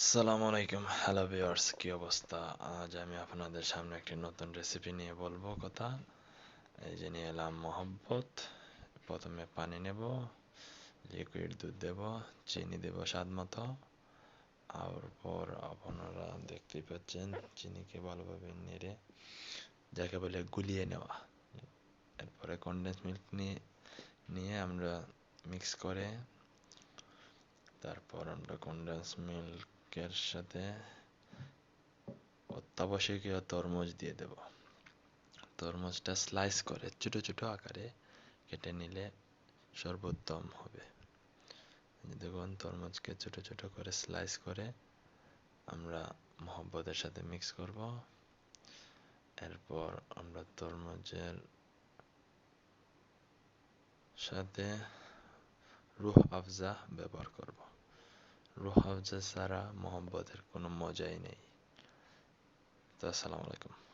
আসসালামু আলাইকুম। Hello viewers কি অবস্থা? আজ আমি আপনাদের সামনে একটি নতুন রেসিপি নিয়ে বলব কথা। এই যে নিয়ে এলাম মহব্বত। প্রথমে পানি নেব লিকুইড দুধ দেব, চিনি দেব স্বাদ মতো। আর পর আপনারা দেখতেই পাচ্ছেন, চিনিকে ভালোভাবে নেড়ে যাকে বলে গুলিয়ে নেওয়া। এরপরে কনডেন্স মিল্ক নিয়ে নিয়ে আমরা মিক্স করে, তারপর আমরা কনডেন্স মিল্কের সাথে অত্যাবশ্যকীয় তরমুজ দিয়ে দেব। তরমুজটা স্লাইস করে ছোট ছোট আকারে কেটে নিলে সর্বোত্তম হবে। দেখুন, তরমুজকে ছোট ছোট করে স্লাইস করে আমরা মহব্বতের সাথে মিক্স করব। এরপর আমরা তরমুজের সাথে রুহ আফজা ব্যবহার করব। রুহ আফজা ছাড়া মহব্বতের কোনো মজাই নেই। তো আসসালামু আলাইকুম।